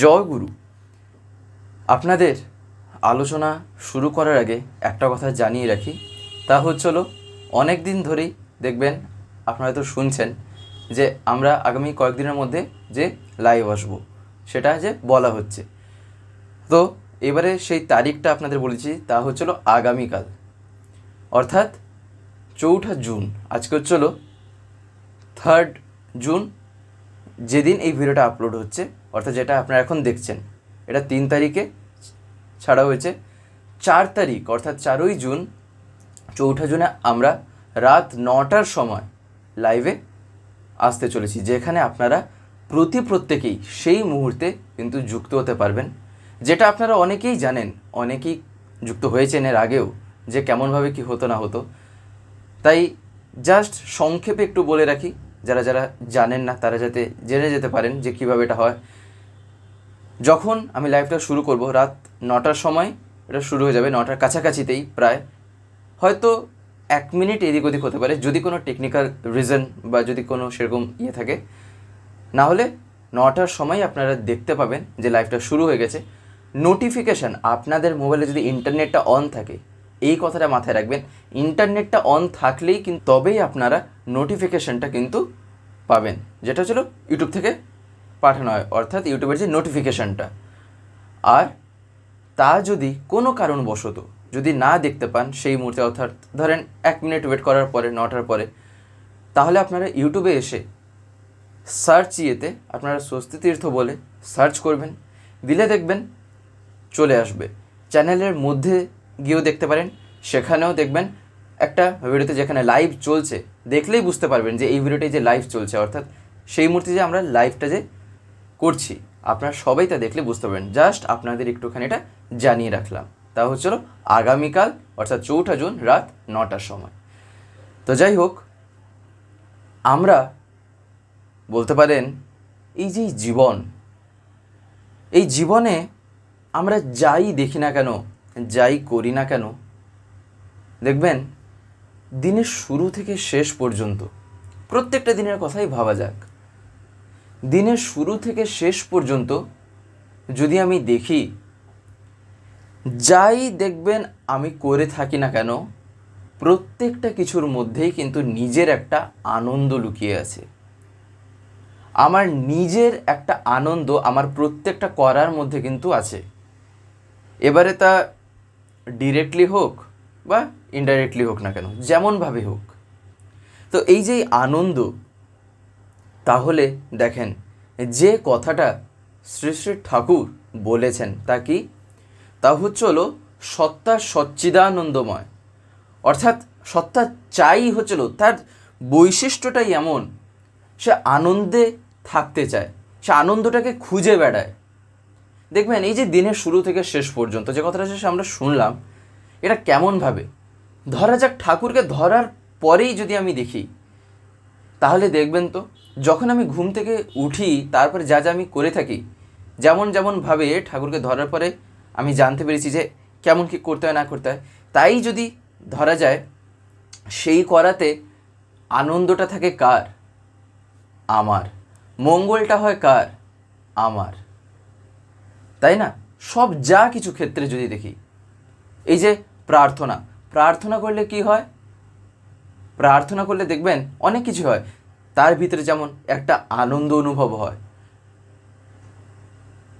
জয় গুরু। আপনাদের আলোচনা শুরু করার আগে একটা কথা জানিয়ে রাখি। তা হচ্ছিল অনেক দিন ধরেই দেখবেন আপনারা তো শুনছেন যে আমরা আগামী কয়েকদিনের মধ্যে যে লাইভ আসব, সেটা যে বলা হচ্ছে। তো এবারে সেই তারিখটা আপনাদের বলেছি তা হচ্ছিল আগামীকাল। অর্থাৎ চৌঠা জুন, আজকে হচ্ছিল থার্ড জুন, যেদিন এই ভিডিওটা আপলোড হচ্ছে। অর্থাৎ যেটা আপনারা এখন দেখছেন, এটা তিন তারিখে ছাড়া হয়েছে। চার তারিখ, অর্থাৎ চারই জুন, চৌঠা জুনে আমরা রাত নটার সময় লাইভে আসতে চলেছি, যেখানে আপনারা প্রতি প্রত্যেকেই সেই মুহূর্তে কিন্তু যুক্ত হতে পারবেন। যেটা আপনারা অনেকেই জানেন, অনেকেই যুক্ত হয়েছেন এর আগেও, যে কেমনভাবে কি হতো না হতো। তাই জাস্ট সংক্ষেপে একটু বলে রাখি, যারা যারা জানেন না, তারা যাতে জেনে যেতে পারেন যে কীভাবে এটা হয়। যখন আমি লাইভটা শুরু করব, রাত নটার সময় এটা শুরু হয়ে যাবে, নটার কাছাকাছিতেই প্রায়। হয়তো এক মিনিট এদিক ওদিক হতে পারে, যদি কোনো টেকনিক্যাল রিজন বা যদি কোনো সেরকম ইয়ে থাকে। না হলে নটার সময় আপনারা দেখতে পাবেন যে লাইভটা শুরু হয়ে গেছে। নোটিফিকেশান আপনাদের মোবাইলে যদি ইন্টারনেটটা অন থাকে, এই কথাটা মাথায় রাখবেন ইন্টারনেটটা অন থাকলেই কিন্তু তবেই আপনারা নোটিফিকেশানটা কিন্তু পাবেন। যেটা হচ্ছিল ইউটিউব থেকে পাঠানো হয়, অর্থাৎ ইউটিউবের যে নোটিফিকেশানটা আর তা যদি কোনো কারণবশত যদি না দেখতে পান সেই মুহূর্তে, অর্থাৎ ধরেন এক মিনিট ওয়েট করার পরে, নটার পরে, তাহলে আপনারা ইউটিউবে এসে সার্চ ইয়েতে আপনারা স্বস্তি তীর্থ বলে সার্চ করবেন, দিলে দেখবেন চলে আসবে। চ্যানেলের মধ্যে গিয়েও দেখতে পারেন, সেখানেও দেখবেন একটা ভিডিওতে যেখানে লাইভ চলছে, দেখলেই বুঝতে পারবেন যে এই ভিডিওটাই যে লাইভ চলছে, অর্থাৎ সেই মুহূর্তে যে আমরা লাইভটা যে করছি। আপনারা সবাই তা দেখলে বুঝতে পারবেন। জাস্ট আপনাদের একটুখানি এটা জানিয়ে রাখলাম। তা হচ্ছিল আগামীকাল, অর্থাৎ চৌঠা জুন, রাত নটার সময়। তো যাই হোক, আমরা বলতে পারেন এই যে জীবন, এই জীবনে আমরা যাই দেখি না কেন, যাই করি না কেন, দেখবেন দিনের শুরু থেকে শেষ পর্যন্ত প্রত্যেকটা দিনের কথাই ভাবা যাক। দিনের শুরু থেকে শেষ পর্যন্ত যদি আমি দেখি, যাই দেখবেন আমি করে থাকি না কেন, প্রত্যেকটা কিছুর মধ্যেই কিন্তু নিজের একটা আনন্দ লুকিয়ে আছে। আমার নিজের একটা আনন্দ আমার প্রত্যেকটা করার মধ্যে কিন্তু আছে। এবারে তা ডিরেক্টলি হোক বা ইনডাইরেক্টলি হোক না কেন, যেমনভাবে হোক। তো এই যে আনন্দ তাহলে দেখেন, যে কথাটা শ্রী শ্রী ঠাকুর বলেছেন তা কি? তা হচ্ছে হলো সত্তা সচ্চিদানন্দময়। অর্থাৎ সত্তা চাই হচ্ছিল তার বৈশিষ্ট্যটাই এমন, সে আনন্দে থাকতে চায়, সে আনন্দটাকে খুঁজে বেড়ায়। দেখবেন এই যে দিনের শুরু থেকে শেষ পর্যন্ত যে কথাটা শেষে আমরা শুনলাম, এটা কেমনভাবে? ধরা যাক ঠাকুরকে ধরার পরেই যদি আমি দেখি, তাহলে দেখবেন তো যখন আমি ঘুম থেকে উঠি, তারপরে যা যা আমি করে থাকি, যেমন যেমনভাবে ঠাকুরকে ধরার পরে আমি জানতে পেরেছি যে কেমন কী করতে হয়, না করতে হয়, তাই যদি ধরা যায়, সেই করাতে আনন্দটা থাকে কার? আমার। মঙ্গলটা হয় কার? আমার। তাই না? সব যা কিছু ক্ষেত্রে যদি দেখি, এই যে প্রার্থনা প্রার্থনা করলে কি হয়? প্রার্থনা করলে দেখবেন অনেক কিছু হয়। তার ভিতরে যেমন একটা আনন্দ অনুভব হয়।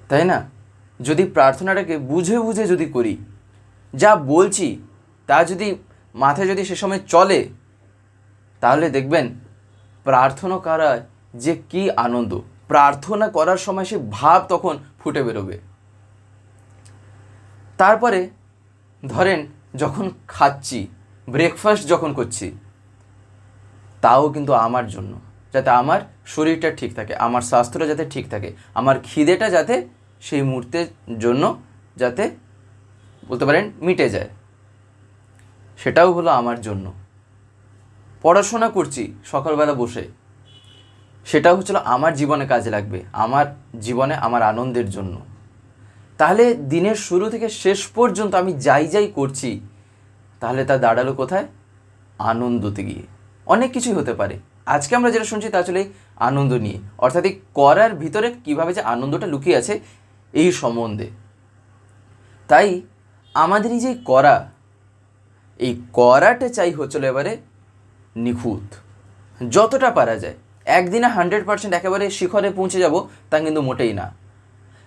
তাই না? যদি প্রার্থনাটাকে বুঝে বুঝে যদি করি, যা বলছি তা যদি মাথায় যদি সে সময় চলে, তাহলে দেখবেন প্রার্থনা করার যে কি আনন্দ। প্রার্থনা করার সময় সে ভাব তখন ফুটে বেরোবে। তারপরে ধরেন যখন খাচ্ছি ব্রেকফাস্ট যখন করছি তাও কিন্তু আমার জন্য। যাতে আমার শরীরটা ঠিক থাকে, আমার স্বাস্থ্যটা যাতে ঠিক থাকে, আমার খিদেটা যাতে সেই মুহূর্তের জন্য যাতে, বলতে পারেন, মিটে যায়। সেটাও হলো আমার জন্য। পড়াশোনা করছি সকালবেলা বসে। সেটাও হচ্ছিল আমার জীবনে কাজে লাগবে, আমার জীবনে, আমার আনন্দের জন্য। তাহলে দিনের শুরু থেকে শেষ পর্যন্ত আমি যাই যাই করছি, তাহলে তা দাঁড়াল কোথায়? আনন্দতে গিয়ে। অনেক কিছুই হতে পারে। আজকে আমরা যেটা শুনছি তা আসলে আনন্দ নিয়ে। অর্থাৎ এই করার ভিতরে কীভাবে যে আনন্দটা লুকিয়ে আছে, এই সম্বন্ধে। তাই আমাদের এই যে করা, এই করাটা চাই হচ্ছিল এবারে নিখুঁত। যতটা পারা যায়। একদিনে হান্ড্রেড পার্সেন্ট একেবারে শিখরে পৌঁছে যাব তা কিন্তু মোটেই না।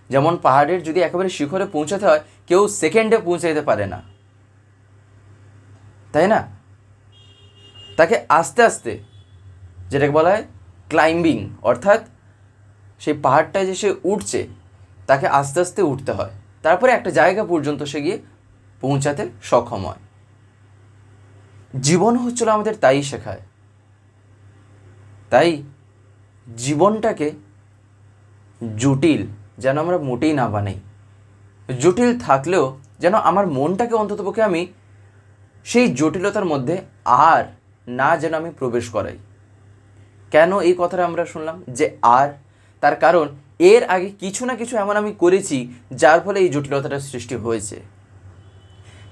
যেমন পাহাড়ের যদি একেবারে শিখরে পৌঁছাতে হয়, কেউ সেকেন্ডে পৌঁছে যেতে পারে না। তাই না? তাকে আস্তে আস্তে যেটাকে বলা হয় ক্লাইম্বিং অর্থাৎ সেই পাহাড়টায় যে সে উঠছে, তাকে আস্তে আস্তে উঠতে হয়। তারপরে একটা জায়গা পর্যন্ত সে গিয়ে পৌঁছাতে সক্ষম হয়। জীবন হচ্ছিল আমাদের তাই শেখায়। তাই জীবনটাকে জটিল যেন আমরা মোটেই না বানাই। জটিল থাকলেও যেন আমার মনটাকে অন্ততপক্ষে আমি সেই জটিলতার মধ্যে আর না যেন আমি প্রবেশ করাই। কেন এই কথাটা আমরা শুনলাম? যে আর, তার কারণ এর আগে কিছু না কিছু এমন আমি করেছি যার ফলে এই জটিলতাটার সৃষ্টি হয়েছে।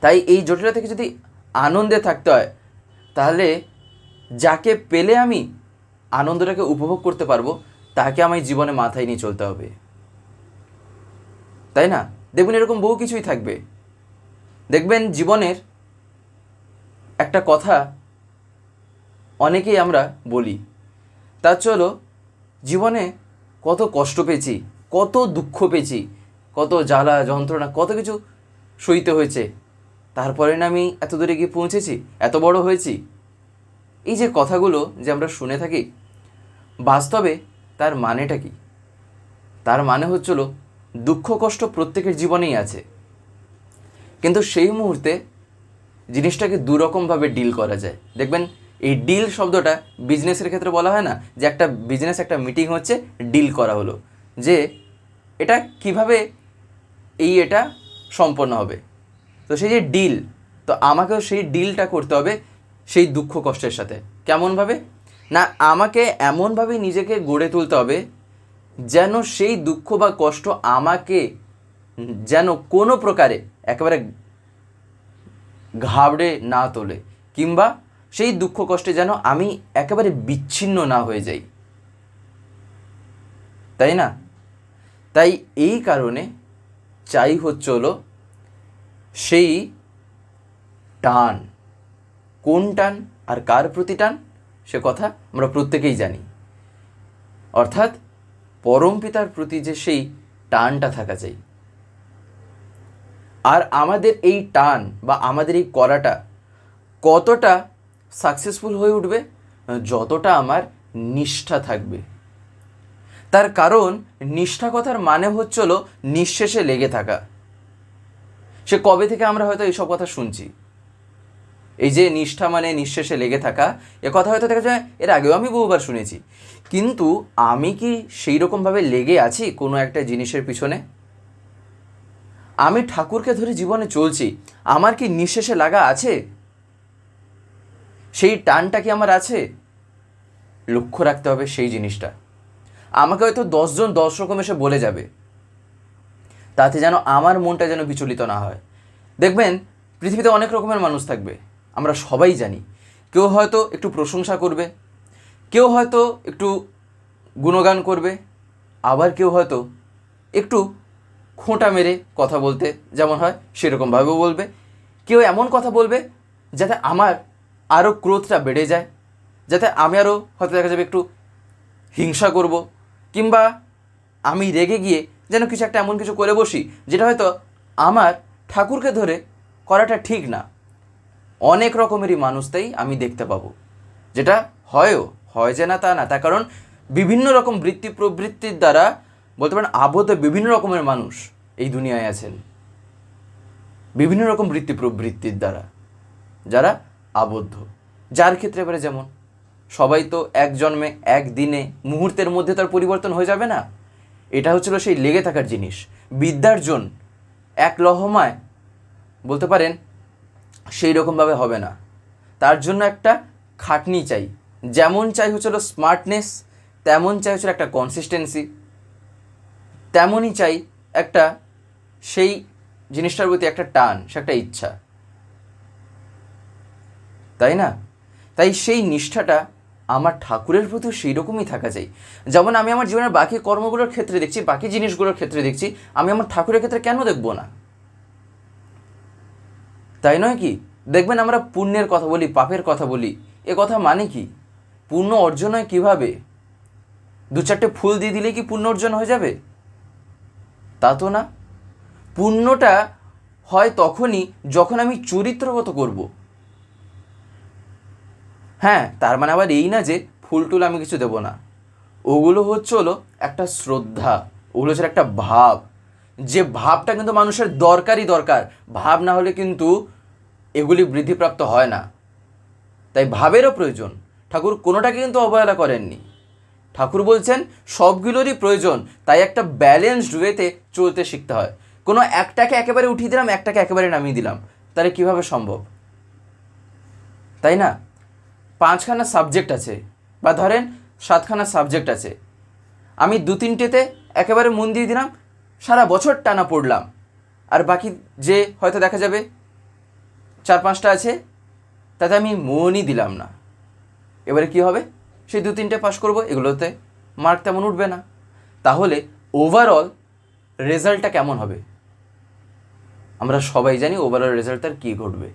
তাই এই জটিলতা থেকে যদি আনন্দে থাকতে হয়, তাহলে যাকে পেলে আমি আনন্দটাকে উপভোগ করতে পারব, তাকে আমায় জীবনে মাথায় নিয়ে চলতে হবে। তাই না? দেখবেন এরকম বহু কিছুই থাকবে। দেখবেন জীবনের একটা কথা অনেকেই আমরা বলি। তা চলো, জীবনে কত কষ্ট পেয়েছি, কত দুঃখ পেয়েছি, কত জ্বালা, যন্ত্রণা, কত কিছু সইতে হয়েছে। তারপরে না আমি এত দূরে গিয়ে পৌঁছেছি, এত বড় হয়েছি। এই যে কথাগুলো যে আমরা শুনে থাকি, বাস্তবে তার মানেটা কি? তার মানে হচ্ছিল দুঃখ, কষ্ট প্রত্যেকের জীবনেই আছে। কিন্তু সেই মুহূর্তে জিনিসটাকে দুরকমভাবে ডিল করা যায়। দেখবেন এই ডিল শব্দটা বিজনেসের ক্ষেত্রে বলা হয় না, যে একটা বিজনেস একটা মিটিং হচ্ছে ডিল করা হলো। যে এটা কীভাবে এই এটা সম্পন্ন হবে? তো সেই যে ডিল তো আমাকেও সেই ডিলটা করতে হবে সেই দুঃখ কষ্টের সাথে। কেমনভাবে? না, আমাকে এমনভাবে নিজেকে গড়ে তুলতে হবে যেন সেই দুঃখ বা কষ্ট আমাকে যেন কোনো প্রকারে একেবারে ঘাবড়ে না তোলে, কিংবা সেই দুঃখ কষ্টে যেন আমি একেবারে বিচ্ছিন্ন না হয়ে যাই। তাই না? তাই এই কারণে চাই হচ্ছে হলো সেই টান। কোন টান আর কার প্রতি টান, সে কথা আমরা প্রত্যেকেই জানি। অর্থাৎ পরম পিতার প্রতি যে সেই টানটা থাকা চাই। আর আমাদের এই টান বা আমাদের এই করাটা কতটা সাকসেসফুল হয়ে উঠবে, যতটা আমার নিষ্ঠা থাকবে। তার কারণ নিষ্ঠা কথার মানে হচ্ছিল নিঃশেষে লেগে থাকা। সে কবে থেকে আমরা হয়তো এইসব কথা শুনছি? এই যে নিষ্ঠা মানে নিঃশেষে লেগে থাকা, এ কথা হয়তো দেখা যায় এর আগেও আমি বহুবার শুনেছি। কিন্তু আমি কি সেই রকমভাবে লেগে আছি কোনো একটা জিনিসের পিছনে? আমি ঠাকুরকে ধরে জীবনে চলছি, আমার কি নিঃশেষে লাগা আছে? সেই টানটা কি আমার আছে? লক্ষ্য রাখতে হবে সেই জিনিসটা। আমাকে হয়তো দশজন দশ রকম এসে বলে যাবে। তাতে যেন আমার মনটা যেন বিচলিত না হয়। দেখবেন, পৃথিবীতে অনেক রকমের মানুষ থাকবে। আমরা সবাই জানি। কেউ হয়তো একটু প্রশংসা করবে। কেউ হয়তো একটু গুণগান করবে। আবার কেউ হয়তো একটু খোঁটা মেরে কথা বলতে যেমন হয় সেরকমভাবেও বলবে। কেউ এমন কথা বলবে যাতে আমার আরও ক্রোধটা বেড়ে যায়, যাতে আমি আরও হয়তো দেখা যাবে একটু হিংসা করব, কিংবা আমি রেগে গিয়ে যেন কিছু একটা এমন কিছু করে বসি, যেটা হয়তো আমার ঠাকুরকে ধরে করাটা ঠিক না। অনেক রকমেরই মানুষ তাই আমি দেখতে পাবো, যেটা হয়ও, হয় যে না তা না, তার কারণ বিভিন্ন রকম বৃত্তি প্রবৃত্তির দ্বারা বলতে পারেন আবদ্ধ বিভিন্ন রকমের মানুষ এই দুনিয়ায় আছেন। বিভিন্ন রকম বৃত্তি প্রবৃত্তির দ্বারা, যারা আবদ্ধ। যার ক্ষেত্রে এবারে যেমন, সবাই তো এক জন্মে, এক দিনে, মুহূর্তের মধ্যে তার পরিবর্তন হয়ে যাবে না। এটা হচ্ছিল সেই লেগে থাকার জিনিস। বিদ্যার্জন এক লহমায় বলতে পারেন সেই রকমভাবে হবে না। তার জন্য একটা খাটনি চাই। যেমন চাই হচ্ছিল স্মার্টনেস তেমন চাই হচ্ছিল একটা কনসিস্টেন্সি তেমনই চাই একটা সেই জিনিসটার প্রতি একটা টান, সে একটা ইচ্ছা। তাই না? তাই সেই নিষ্ঠাটা আমার ঠাকুরের প্রতি সেই রকমই থাকা চাই। যেমন আমি আমার জীবনের বাকি কর্মগুলোর ক্ষেত্রে দেখছি, বাকি জিনিসগুলোর ক্ষেত্রে দেখছি, আমি আমার ঠাকুরের ক্ষেত্রে কেন দেখব না? তাই নয় কি? দেখবেন আমরা পুণ্যের কথা বলি, পাপের কথা বলি, এ কথা মানে কি? পুণ্য অর্জন হয় কীভাবে? দু চারটে ফুল দিয়ে দিলে কি পুণ্য অর্জন হয়ে যাবে? তা তো না। পুণ্যটা হয় তখনই যখন আমি চরিত্রগত করব। হ্যাঁ তার মানে আবার এই না যে ফুল টুল আমি কিছু দেবো না। ওগুলো হচ্ছে হলো একটা শ্রদ্ধা, ওগুলো হচ্ছে একটা ভাব। যে ভাবটা কিন্তু মানুষের দরকারই দরকার। ভাব না হলে কিন্তু এগুলি বৃদ্ধিপ্রাপ্ত হয় না। তাই ভাবেরও প্রয়োজন। ঠাকুর কোনোটাকে কিন্তু অবহেলা করেননি। ঠাকুর বলছেন, সবগুলোরই প্রয়োজন, তাই একটা ব্যালেন্সড ওয়েতে চলতে শিখতে হয়। কোনো একটাকে একেবারে উঠিয়ে দিলাম, একটাকে একেবারে নামিয়ে দিলাম। তাহলে কীভাবে সম্ভব? তাই না? পাঁচখানা সাবজেক্ট আছে, বা ধরেন সাতখানা সাবজেক্ট আছে। আমি দু তিনটেতে একেবারে মন দিয়ে দিলাম, সারা বছর টানা পড়লাম। আর বাকি যে হয়তো দেখা যাবে, চার পাঁচটা আছে, তাতে আমি মনই দিলাম না। এবারে কি হবে? সেই দু তিনটে পাশ করব, এগুলোতে মার্ক তেমন উঠবে না। তাহলে ওভারঅল রেজাল্টটা কেমন হবে? আমরা সবাই জানি ওভারঅল রেজাল্ট তার কী ঘটবে।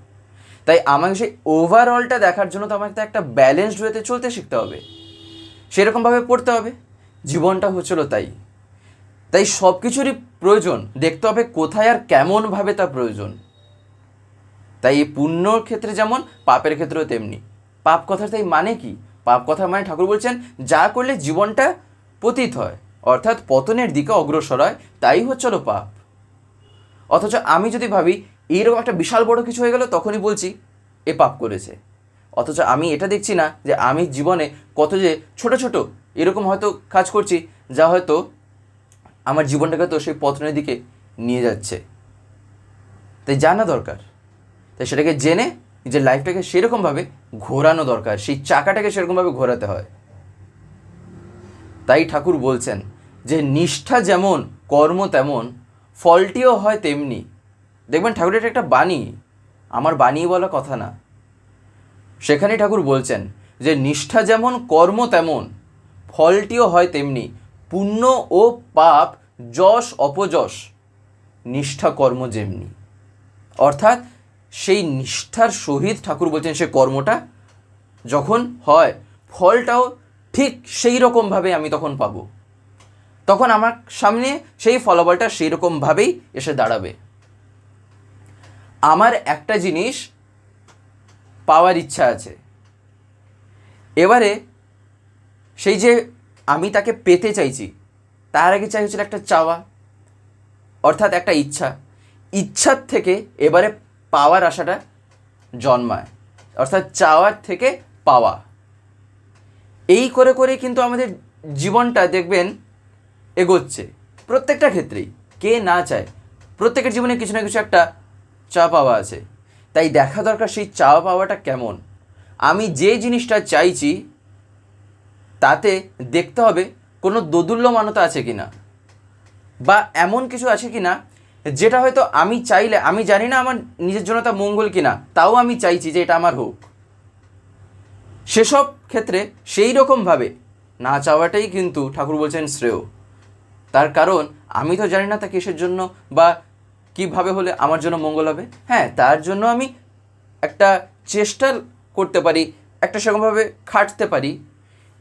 তাই আমাকে সেই ওভারঅলটা দেখার জন্য তো আমাকে তো একটা ব্যালেন্সড ওয়েতে চলতে শিখতে হবে। সেরকমভাবে পড়তে হবে, জীবনটা হচ্ছিল তাই। তাই সব কিছুরই প্রয়োজন, দেখতে হবে কোথায় আর কেমনভাবে তা প্রয়োজন। তাই পুণ্যর ক্ষেত্রে যেমন, পাপের ক্ষেত্রেও তেমনি। পাপ কথার তাই মানে কি? পাপ কথা মানে ঠাকুর বলছেন, যা করলে জীবনটা পতিত হয়, অর্থাৎ পতনের দিকে অগ্রসর হয়, তাই হচ্ছিল পাপ। অথচ আমি যদি ভাবি এইরকম একটা বিশাল বড় কিছু হয়ে গেল, তখনই বলছি, এ পাপ করেছে। অথচ আমি এটা দেখছি না যে আমি জীবনে কত যে ছোট ছোট এরকম হয়তো কাজ করছি, যা হয়তো আমার জীবনটাকে তো সেই পতনের দিকে নিয়ে যাচ্ছে। তাই জানা দরকার। তাই সেটাকে জেনে নিজের লাইফটাকে সেরকমভাবে ঘোরানো দরকার, সেই চাকাটাকে সেরকমভাবে ঘোরাতে হয়। তাই ঠাকুর বলছেন যে, নিষ্ঠা যেমন, কর্ম তেমন, ফলটিও হয় তেমনি। দেখবেন ঠাকুরের একটা বাণী, আমার বাণী বলা কথা না। সেখানে ঠাকুর বলছেন যে, নিষ্ঠা যেমন কর্ম তেমন, ফলটিও হয় তেমনি, পুণ্য ও পাপ যশ অপযশ, নিষ্ঠা কর্ম যেমনি। অর্থাৎ সেই নিষ্ঠার সহিত ঠাকুর বলছেন সে কর্মটা, যখন হয়, ফলটাও ঠিক সেই রকমভাবে আমি তখন পাব। তখন আমার সামনে সেই ফলাফলটা সেই রকমভাবেই এসে দাঁড়াবে। আমার একটা জিনিস পাওয়ার ইচ্ছা আছে। এবারে সেই যে আমি তাকে পেতে চাইছি, তার আগে চাই হচ্ছিল একটা চাওয়া, অর্থাৎ একটা ইচ্ছা। ইচ্ছার থেকে এবারে পাওয়ার আশাটা জন্মায়, অর্থাৎ চাওয়ার থেকে পাওয়া। এই করে করে কিন্তু আমাদের জীবনটা দেখবেন এগোচ্ছে প্রত্যেকটা ক্ষেত্রেই। কে না চায়, প্রত্যেকের জীবনে কিছু না কিছু একটা চা পাওয়া আছে। তাই দেখা দরকার সেই চা পাওয়াটা কেমন। আমি যে জিনিসটা চাইছি, তাতে দেখতে হবে কোনো দোদুল্যমানতা আছে কি না বা এমন কিছু আছে কি না যেটা হয়তো আমি চাইলে, আমি জানি না আমার নিজের জন্য তা মঙ্গল কিনা, তাও আমি চাইছি যে এটা আমার হোক। সেসব ক্ষেত্রে সেই রকমভাবে না চাওয়াটাই কিন্তু ঠাকুর বলছেন শ্রেয়। তার কারণ, আমি তো জানি না তা কিসের জন্য বা কীভাবে হলে আমার জন্য মঙ্গল হবে? হ্যাঁ তার জন্য আমি একটা চেষ্টা করতে পারি, একটা সেরকমভাবে খাটতে পারি,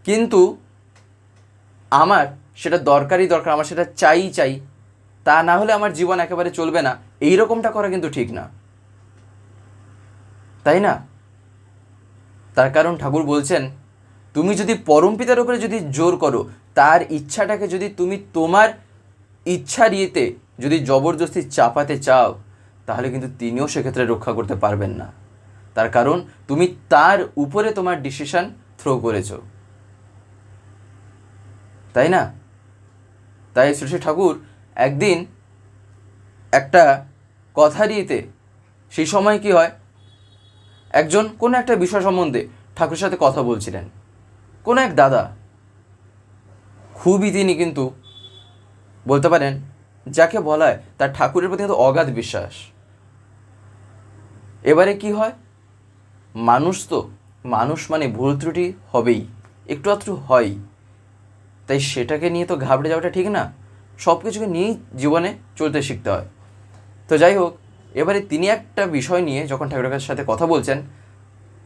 কিন্তু আমার সেটা দরকারই দরকার, আমার সেটা চাই চাই, তা না হলে আমার জীবন একেবারে চলবে না। এই রকমটা করা কিন্তু ঠিক না। তাই না? তার কারণ ঠাকুর বলছেন, তুমি যদি পরম পিতার উপরে যদি জোর করো, তার ইচ্ছাটাকে যদি তুমি তোমার ইচ্ছার ইয়েতে যদি জবরদস্তি চাপাতে চাও, তাহলে কিন্তু তিনিও সেক্ষেত্রে রক্ষা করতে পারবেন না। তার কারণ, তুমি তার উপরে তোমার ডিসিশন থ্রো করেছ। তাই না? তাই শ্রী ঠাকুর একদিন একটা কথার ইয়েতে সেই সময় কি হয়, একজন কোনো একটা বিষয় সম্বন্ধে ঠাকুরের সাথে কথা বলছিলেন। কোনো এক দাদা, খুবই তিনি কিন্তু বলতে পারেন যাকে বলা হয় তার ঠাকুরের প্রতি কিন্তু অগাধ বিশ্বাস। এবারে কি হয়? মানুষ তো, মানুষ মানে ভুল ত্রুটি হবেই, একটু আধটু হয় তাই সেটাকে নিয়ে তো ঘাবড়ে যাওয়াটা ঠিক না সব কিছুকে নিয়েই জীবনে চলতে শিখতে হয়। তো যাই হোক, এবারে তিনি একটা বিষয় নিয়ে যখন ঠাকুরের সাথে কথা বলছেন,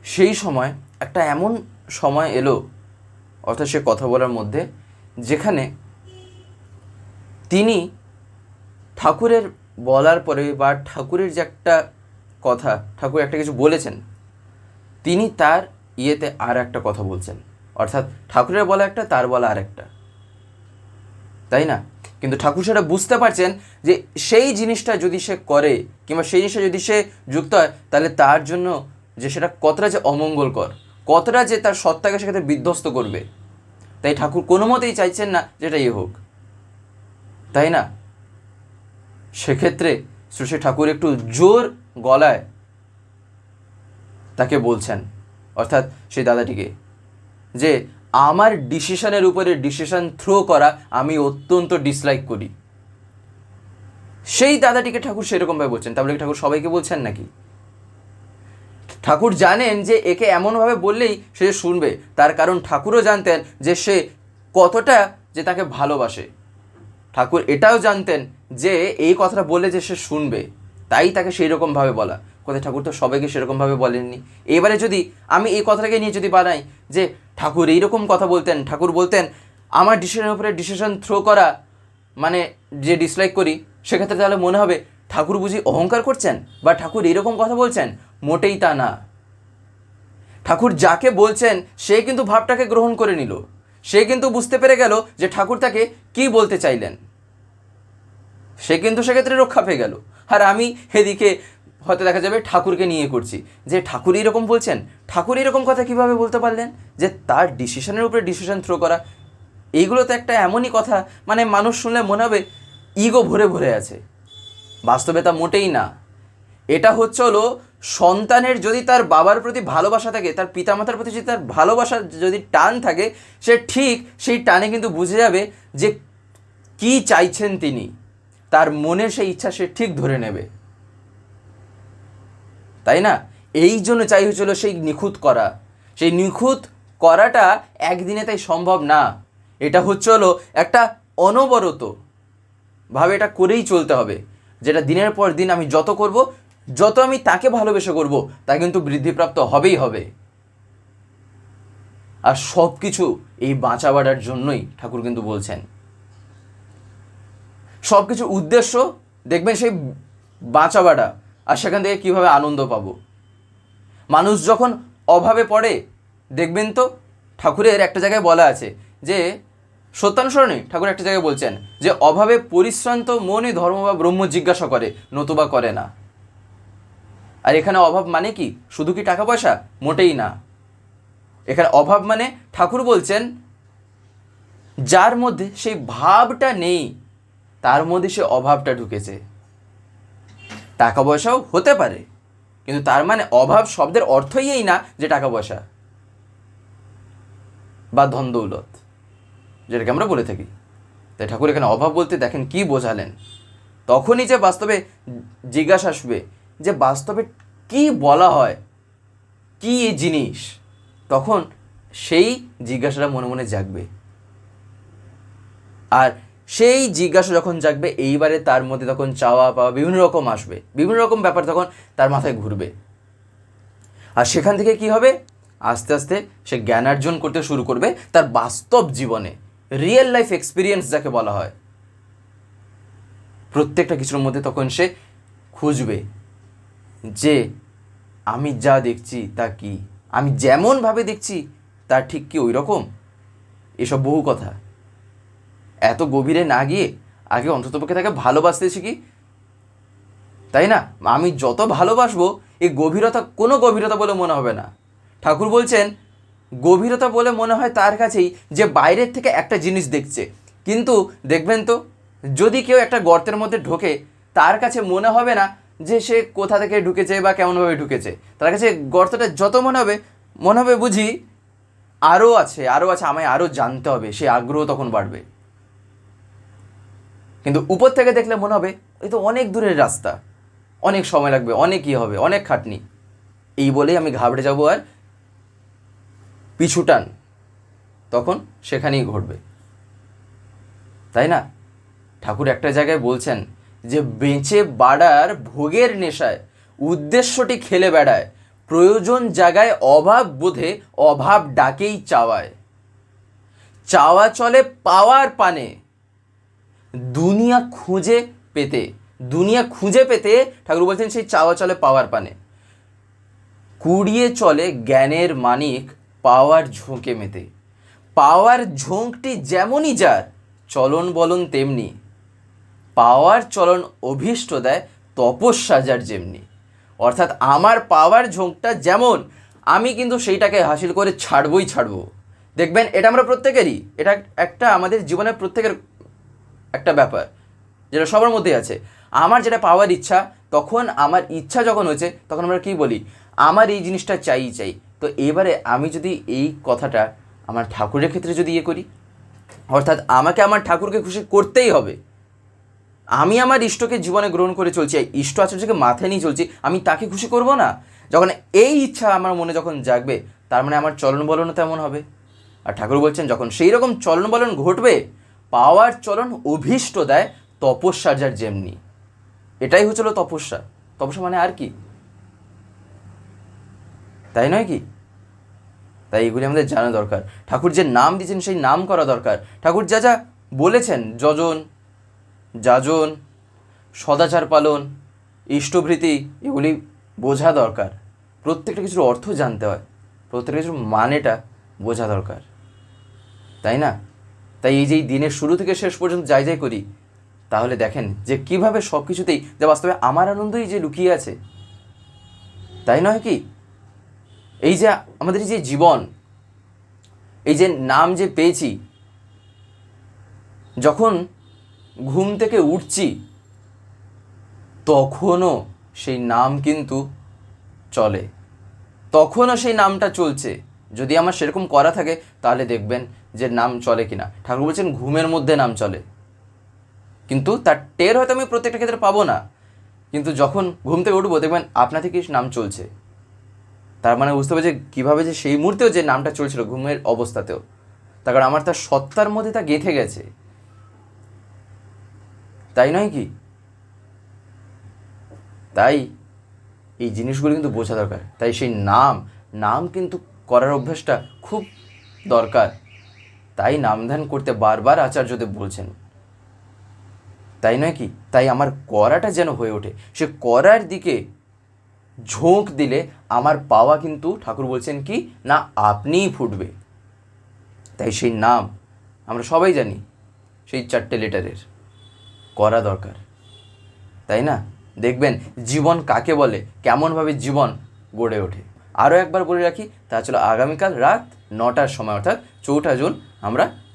সেই সময় একটা এমন সময় এলো, অর্থাৎ সে কথা বলার মধ্যে, যেখানে তিনি ঠাকুরের বলার পরে বা ঠাকুরের যে একটা কথা, ঠাকুর একটা কিছু বলেছেন, তিনি তার ইয়েতে আর একটা কথা বলছেন। অর্থাৎ ঠাকুরের বলা একটা, তার বলা আর একটা। তাই না? কিন্তু ঠাকুর সেটা বুঝতে পারছেন যে সেই জিনিসটা যদি সে করে, কিংবা সেই জিনিসটা যদি সে যুক্ত হয়, তাহলে তার জন্য যে সেটা কতটা যে অমঙ্গলকর, কতটা যে তার সত্তাকে সেক্ষেত্রে বিধ্বস্ত করবে। তাই ঠাকুর কোনো মতেই চাইছেন না যেটা ইয়ে হোক। তাই না? সেক্ষেত্রে শ্রী ঠাকুর একটু জোর গলায় তাকে বলছেন, অর্থাৎ সেই দাদাটিকে, যে আমার ডিসিশনের উপরে ডিসিশন থ্রো করা আমি অত্যন্ত ডিসলাইক করি। সেই দাদাটিকে ঠাকুর সেরকমভাবে বলছেন। তাহলে ঠাকুর সবাইকে বলছেন নাকি? ঠাকুর জানেন যে একে এমনভাবে বললেই সে শুনবে। তার কারণ ঠাকুরও জানতেন যে সে কতটা যে তাকে ভালোবাসে। ঠাকুর এটাও জানতেন যে এই কথাটা বললে যে সে শুনবে, তাই তাকে সেই রকমভাবে বলা। কোথায় ঠাকুর তো সবাইকে সেরকমভাবে বলেননি। এবারে যদি আমি এই কথাটাকে নিয়ে যদি বানাই যে ঠাকুর এইরকম কথা বলতেন, ঠাকুর বলতেন, আমার ডিসিশনের উপরে ডিসিশন থ্রো করা মানে যে ডিসলাইক করি, সেক্ষেত্রে তাহলে মনে হবে ঠাকুর বুঝি অহংকার করছেন বা ঠাকুর এইরকম কথা বলছেন? মোটেই তা না। ঠাকুর যাকে বলছেন, সে কিন্তু ভাবটাকে গ্রহণ করে নিল। সে কিন্তু বুঝতে পেরে গেল যে ঠাকুর তাকে কি বলতে চাইলেন। সে কিন্তু সেক্ষেত্রে রক্ষা পেয়ে গেল। আর আমি এদিকে হয়তো দেখা যাবে ঠাকুরকে নিয়ে করছি। যে ঠাকুর এরকম বলছেন, ঠাকুর এরকম কথা কীভাবে বলতে পারলেন? যে তার ডিসিশনের উপরে ডিসিশন থ্রো করা। এইগুলো তো একটা এমনই কথা মানে মানুষ শুনলে মনে হবে ইগো ভরে ভরে আছে। বাস্তবে তা মোটেই না। এটা হচ্ছে হলো সন্তানের যদি তার বাবার প্রতি ভালোবাসা থাকে, তার পিতামাতার প্রতি যদি তার ভালোবাসা যদি টান থাকে, সে ঠিক সেই টানে কিন্তু বুঝে যাবে যে কি চাইছেন তিনি। তার মনের সেই ইচ্ছা সে ঠিক ধরে নেবে। তাই না? এই জন্য চাই হচ্ছিল সেই নিখুঁত করা। সেই নিখুঁত করাটা একদিনে তাই সম্ভব না। এটা হচ্ছে হলো একটা অনবরত ভাবে এটা করেই চলতে হবে। যেটা দিনের পর দিন আমি যত করব যত আমি তাকে ভালোবেসে করব, তা কিন্তু বৃদ্ধিপ্রাপ্ত হবেই হবে। আর সব কিছু এই বাঁচা বাড়ার জন্যই ঠাকুর কিন্তু বলছেন। সব কিছু উদ্দেশ্য, দেখবেন সেই বাঁচা বাড়া আর সেখান থেকে কীভাবে আনন্দ পাবো। মানুষ যখন অভাবে পড়ে, দেখবেন তো ঠাকুরের একটা জায়গায় বলা আছে যে, সত্যানুসরণে ঠাকুর একটা জায়গায় বলছেন যে, অভাবে পরিশ্রান্ত মনে ধর্ম বা ব্রহ্ম জিজ্ঞাসা করে, নতুবা করে না। আর এখানে অভাব মানে কি? শুধু কি টাকা পয়সা? মোটেই না। এখানে অভাব মানে ঠাকুর বলছেন, যার মধ্যে সেই ভাবটা নেই, তার মধ্যে সে অভাবটা ঢুকেছে। টাকা পয়সাও হতে পারে, কিন্তু তার মানে অভাব শব্দের অর্থই এই না যে টাকা পয়সা বা ধন দৌলত, যেটাকে আমরা বলে থাকি। তাই ঠাকুর এখানে অভাব বলতে দেখেন কি বোঝালেন। তখনই যে বাস্তবে জিজ্ঞাসা আসবে যে বাস্তবে কি বলা হয়, কি এই জিনিস, তখন সেই জিজ্ঞাসাটা মনে মনে জাগবে। আর সেই জিজ্ঞাসা যখন জাগবে, এইবারে তার মধ্যে তখন চাওয়া পাওয়া বিভিন্ন রকম আসবে, বিভিন্ন রকম ব্যাপার তখন তার মাথায় ঘুরবে। আর সেখান থেকে কি হবে? আস্তে আস্তে সে জ্ঞানার্জন করতে শুরু করবে তার বাস্তব জীবনে রিয়েল লাইফ এক্সপিরিয়েন্স যাকে বলা হয়। প্রত্যেকটা কিছুর মধ্যে তখন সে খুঁজবে। যে আমি যা দেখছি তা কি? আমি যেমনভাবে দেখছি, তা ঠিক কি ওই রকম এসব বহু কথা। এত গভীরে না গিয়ে আগে অন্ততপক্ষে তাকে ভালোবাসতে শিখি তাই না? আমি যত ভালোবাসবো এই গভীরতা কোনো গভীরতা বলে মনে হবে না। ঠাকুর বলছেন, গভীরতা বলে মনে হয় তার কাছেই যে বাইরের থেকে একটা জিনিস দেখছে। কিন্তু দেখবেন তো, যদি কেউ একটা গর্তের মধ্যে ঢোকে, তার কাছে মনে হবে না যে সে কোথা থেকে ঢুকেছে বা কেমনভাবে ঢুকেছে। তার কাছে গর্তটা যত মনে হবে মনে হবে বুঝি আরও আছে আরও আছে, আমায় আরও জানতে হবে, সে আগ্রহ তখন বাড়বে। কিন্তু উপর থেকে দেখলে মনে হবে, এই তো অনেক দূরের রাস্তা, অনেক সময় লাগবে, অনেক ই হবে, অনেক খাটনি। এই বলেই আমি ঘাবড়ে যাব আর পিছু টান, তখন সেখানেই ঘটবে। তাই না? ঠাকুর একটা জায়গায় বলছেন যে বেঁচে বাড়ার ভোগের নেশায় উদ্দেশ্যটি খেলে বেড়ায়, প্রয়োজন জায়গায় অভাব বোধে অভাব ডাকেই চাওয়ায়। চাওয়া চলে পাওয়ার পানে। দুনিয়া খুঁজে পেতে, দুনিয়া খুঁজে পেতে ঠাকুর বলছেন সেই চাওয়া চলে পাওয়ার পানে। কুড়িয়ে চলে জ্ঞানের মানিক পাওয়ার ঝোঁকে মেতে। পাওয়ার ঝোঁকটি যেমনই যার, চলন বলন তেমনি। পাওয়ার চলন অভীষ্ট দেয় তপস্যা যার যেমনি। অর্থাৎ আমার পাওয়ার ঝোঁকটা যেমন, আমি কিন্তু সেইটাকে হাসিল করে ছাড়বই ছাড়ব। দেখবেন, এটা আমরা প্রত্যেকেরই, এটা একটা আমাদের জীবনের প্রত্যেকের একটা ব্যাপার, যেটা সবার মধ্যেই আছে। আমার যেটা পাওয়ার ইচ্ছা, তখন আমার ইচ্ছা যখন হয়েছে, তখন আমরা কি বলি? আমার এই জিনিসটা চাই চাই। তো এবারে আমি যদি এই কথাটা আমার ঠাকুরের ক্ষেত্রে যদি ইয়ে করি, অর্থাৎ আমাকে আমার ঠাকুরকে খুশি করতেই হবে আমি আমার ইষ্টকে জীবনে গ্রহণ করে চলছি ইষ্ট আচার্যকে মাথায় নিয়ে চলছি, আমি তাকে খুশি করব না? যখন এই ইচ্ছা আমার মনে যখন জাগবে, তার মানে আমার চলন বলনও তেমন হবে। আর ঠাকুর বলছেন, যখন সেই রকম চলন বলন ঘটবে, পাওয়ার চলন অভীষ্ট দেয় তপস্যার যার যেমনি। এটাই হচ্ছিল তপস্যা। তপস্যা মানে আর কি? তাই নয় কি? তাই এগুলি আমাদের জানা দরকার। ঠাকুর যে নাম দিয়েছেন, সেই নাম করা দরকার। ঠাকুর যা যা বলেছেন, যজন যাজন, সদাচার পালন, ইষ্টভৃতি, এগুলি বোঝা দরকার। প্রত্যেকটা কিছুর অর্থ জানতে হয়। প্রত্যেকটা কিছুর মানেটা বোঝা দরকার। তাই না? তাই এই যে দিনের শুরু থেকে শেষ পর্যন্ত যাই যাই করি, তাহলে দেখেন যে কীভাবে সব কিছুতেই যে বাস্তবে আমার আনন্দই যে লুকিয়ে আছে, তাই নয় কি? এই যে আমাদের এই যে জীবন, এই যে নাম যে পেয়েছি, যখন ঘুম থেকে উঠছি, তখনও সেই নাম কিন্তু চলে। তখনও সেই নামটা চলছে। যদি আমার সেরকম করা থাকে, তাহলে দেখবেন যে নাম চলে কিনা। ঠাকুর বলছেন, ঘুমের মধ্যে নাম চলে। কিন্তু তার টের হয়তো আমি প্রত্যেকটা ক্ষেত্রে পাবো না। কিন্তু যখন ঘুম থেকে উঠবো, দেখবেন আপনা থেকেই নাম চলছে। তার মানে বুঝতে হবে যে কীভাবে যে সেই মুহূর্তেও যে নামটা চলছিল ঘুমের অবস্থাতেও। তার কারণ আমার তার সত্তার মধ্যে তা গেঁথে গেছে। তাই নয় কি? তাই এই জিনিসগুলো কিন্তু বোঝা দরকার। তাই সেই নাম নাম কিন্তু করার অভ্যাসটা খুব দরকার। তাই নামধান করতে বারবার আচার্যদেব বলছেন। তাই নয় কি? তাই আমার করাটা যেন হয়ে ওঠে। সে করার দিকে ঝোঁক দিলে আমার পাওয়া কিন্তু ঠাকুর বলছেন কি? না, আপনিই ফুটবে। তাই সেই নাম আমরা সবাই জানি, সেই চারটে লেটারের। করা দরকার। তাই না? দেখবেন জীবন কাকে বলে? কেমনভাবে জীবন গড়ে ওঠে। আরও একবার বলে রাখি, তা আগামীকাল রাত নটার সময়, অর্থাৎ চৌঠা জুন, আমরা